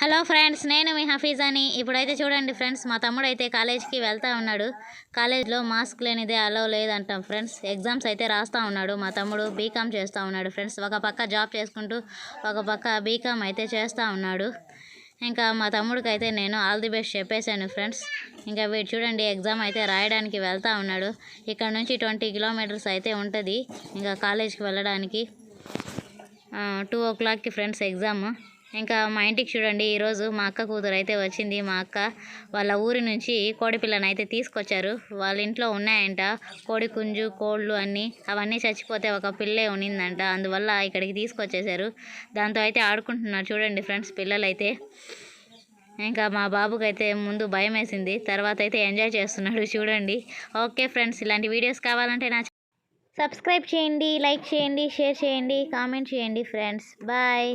Hello friends నేను మీ హఫీజాని. ఇప్పుడైతే చూడండి ఫ్రెండ్స్ మా తమ్ముడు అయితే కాలేజ్కి వెళ్తా ఉన్నాడు. కాలేజ్లో మాస్క్ లేనిదే అలో లేదంటాం ఫ్రెండ్స్. ఎగ్జామ్స్ అయితే రాస్తూ ఉన్నాడు. మా తమ్ముడు బీకామ్ చేస్తూ ఉన్నాడు ఫ్రెండ్స్. ఒక పక్క జాబ్ చేసుకుంటూ ఒక పక్క బీకామ్ అయితే చేస్తూ ఉన్నాడు. ఇంకా మా తమ్ముడికి అయితే నేను ఆల్ ది బెస్ట్ చెప్పేశాను ఫ్రెండ్స్. ఇంకా వీడు చూడండి ఎగ్జామ్ అయితే రాయడానికి వెళ్తూ ఉన్నాడు. ఇక్కడ నుంచి ట్వంటీ కిలోమీటర్స్ అయితే ఉంటుంది. ఇంకా కాలేజ్కి వెళ్ళడానికి టూ ఓ క్లాక్కి ఫ్రెండ్స్ ఎగ్జామ్. ఇంకా మా ఇంటికి చూడండి ఈరోజు మా అక్క కూతురు అయితే వచ్చింది. మా అక్క వాళ్ళ ఊరి నుంచి కోడి పిల్లని అయితే తీసుకొచ్చారు. వాళ్ళ ఇంట్లో ఉన్నాయంట. కోడి కుంజు కోళ్ళు అన్నీ అవన్నీ చచ్చిపోతే ఒక పిల్లే ఉన్నిందంట అందువల్ల ఇక్కడికి తీసుకొచ్చేసారు దాంతో అయితే ఆడుకుంటున్నారు చూడండి ఫ్రెండ్స్ పిల్లలైతే. ఇంకా మా బాబుకి అయితే ముందు భయం వేసింది తర్వాత అయితే ఎంజాయ్ చేస్తున్నాడు చూడండి. ఓకే ఫ్రెండ్స్ ఇలాంటి వీడియోస్ కావాలంటే నా సబ్స్క్రైబ్ చేయండి లైక్ చేయండి షేర్ చేయండి కామెంట్ చేయండి ఫ్రెండ్స్. బాయ్.